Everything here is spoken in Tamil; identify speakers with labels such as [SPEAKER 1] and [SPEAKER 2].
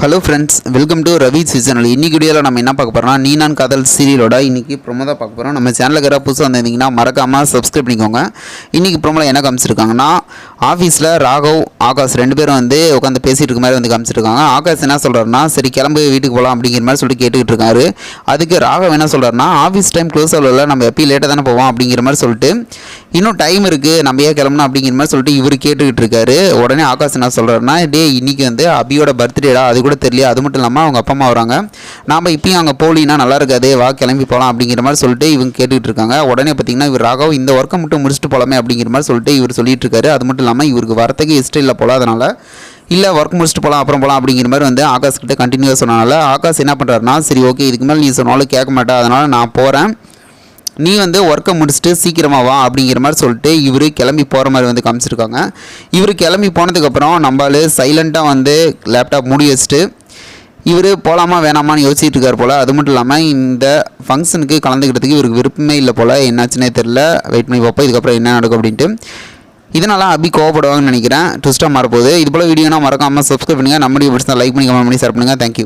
[SPEAKER 1] Hello friends welcome to Ravi seasonal இன்றைக்கி வீடியோவில் நம்ம என்ன பார்க்க போகிறோம்னா நீ நான் காதல் சீரியலோட இன்றைக்கி ப்ரொமோ தான் பார்க்க போகிறோம் நம்ம சேனலுக்கு யாராவது புதுசாக வந்திருந்தீங்கன்னா மறக்காமல் சப்ஸ்கிரைப் பண்ணிக்கோங்க. இன்றைக்கி ப்ரொமோவில் என்ன காமிச்சிருக்காங்கன்னா ஆஃபீஸில் ராகவ் ஆகாஷ் ரெண்டு பேரும் வந்து உட்காந்து பேசிகிட்டு இருக்க மாதிரி வந்து காமிச்சிருக்காங்க. ஆகாஷ் என்ன சொல்கிறாருன்னா சரி கிளம்பு வீட்டுக்கு போகலாம் அப்படிங்கிற மாதிரி சொல்லிட்டு கேட்டுக்கிட்டு இருக்காரு. அதுக்கு ராகவ் என்ன சொல்கிறாருன்னா ஆஃபீஸ் டைம் க்ளோஸ் ஆகல நம்ம எப்பயும் லேட்டாக தானே போவோம் அப்படிங்கிற மாதிரி சொல்லிட்டு இன்னும் டைம் இருக்குது நம்ம ஏன் கிளம்பணும் அப்படிங்கிற மாதிரி சொல்லிட்டு இவர் கேட்டுக்கிட்டு இருக்காரு. உடனே ஆகாஷ் என்ன சொல்கிறாருன்னா டே இன்றைக்கி வந்து அபியோட பர்த்டேடா அது கூட தெரியல அது மட்டும் இல்லாமல் அவங்க அப்பா அம்மா வராங்க. நாம் இப்பயும் அங்கே போலின்னா நல்லா இருக்காது வா கிளம்பி போகலாம் அப்படிங்கிற மாதிரி சொல்லிட்டு இவங்க கேட்டுக்கிட்டு இருக்காங்க. உடனே பார்த்தீங்கன்னா இவர் ராகவ் இந்த ஒர்க்கை மட்டும் முடிச்சுட்டு போகலாமே அப்படிங்கிற மாதிரி சொல்லிட்டு இவர் சொல்லிட்டு இருக்காரு. அது மட்டும் இல்லாமல் இவருக்கு வரத்துக்கு இஷ்டம் இல்லை போல அதனால் இல்லை ஒர்க் முடிச்சுட்டு போகலாம் அப்புறம் போகலாம் அப்படிங்கிற மாதிரி வந்து ஆகாஷ் கிட்ட கண்டினியூவாக சொன்னனால ஆகாஷ் என்ன பண்ணுறாருனா சரி ஓகே இதுக்கு மேலே நீ சொன்னாலும் கேட்க மாட்டேன் அதனால் நான் போகிறேன் நீ வந்து ஒர்க்கை முடிச்சுட்டு சீக்கிரமாக வா அப்படிங்கிற மாதிரி சொல்லிட்டு இவர் கிளம்பி போகிற மாதிரி வந்து காமிச்சிருக்காங்க. இவர் கிளம்பி போனதுக்கப்புறம் நம்மளால் சைலண்ட்டாக வந்து லேப்டாப் மூடி வச்சுட்டு இவர் போகலாமா வேணாமான்னு யோசிச்சுட்டு இருக்கார் போல். அது மட்டும் இல்லாமல் இந்த ஃபங்க்ஷனுக்கு கலந்துக்கிறதுக்கு இவருக்கு விருப்பமே இல்லை போல். என்னாச்சுன்னே தெரில வெயிட் பண்ணி பார்ப்போம். இதுக்கப்புறம் என்ன நடக்கும் அப்படின்ட்டு. இதனால் அபி கோவப்படுவாங்கன்னு நினைக்கிறேன். ட்விஸ்ட்டாக மாறப்போகுது. இது போல் வீடியோனா மறக்காமல் சப்ஸ்கிரைப் பண்ணுங்கள் நம்ம பிடிச்சா லைக் பண்ணி கமெண்ட் பண்ணி ஷேர் பண்ணுங்கள் தேங்க்யூ